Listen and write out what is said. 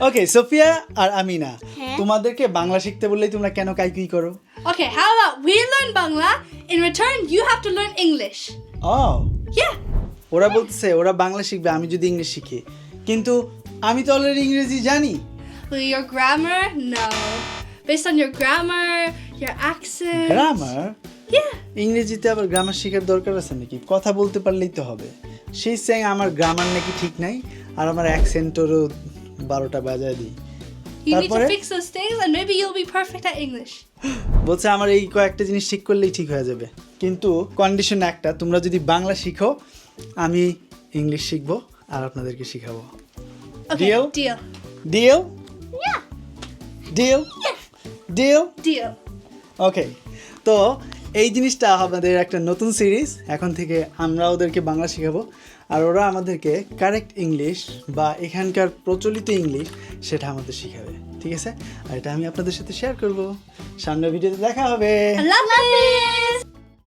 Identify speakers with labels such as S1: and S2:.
S1: ওকে Sophia আর আমিনা
S2: হ্যাঁ?
S1: তোমাদেরকে বাংলা শিখতে বললেই তোমরা কেন কাইকুই করো
S2: Okay, how about we learn Bangla? In return, you have to learn English.
S1: O
S2: Yeah.
S1: ওরা বলতেছে ওরা বাংলা শিখবে আমি যদি ইংলিশ শিখি কিন্তু আমি তো অলরেডি ইংরেজি জানি
S2: your grammar? No. Based on your grammar, your accent.
S1: Grammar
S2: Yeah.
S1: ইংরেজিতে আবার গ্রামার শেখার দরকার আছে নাকি কথা বলতে পারলেই তো হবে সেই স্যাং আমার গ্রামার নাকি ঠিক নাই আর আমার অ্যাকসেন্টেরও বারোটা বাজায় দিই তারপরে? বলছে আমার এই কয়েকটা জিনিস ঠিক করলেই ঠিক হয়ে যাবে। কিন্তু কন্ডিশন একটা তোমরা যদি বাংলা শিখো আমি ইংলিশ শিখব আর আপনাদেরকে শিখাবো. ওকে তো এই জিনিসটা আমাদের একটা নতুন সিরিজ। এখন থেকে আমরা ওদেরকে বাংলা শেখাবো। আর ওরা আমাদেরকে কারেক্ট ইংলিশ বা এখানকার প্রচলিত ইংলিশ সেটা আমাদের শেখাবে। ঠিক আছে? আর এটা আমি আপনাদের সাথে শেয়ার করব। সামনে ভিডিওতে দেখা হবে.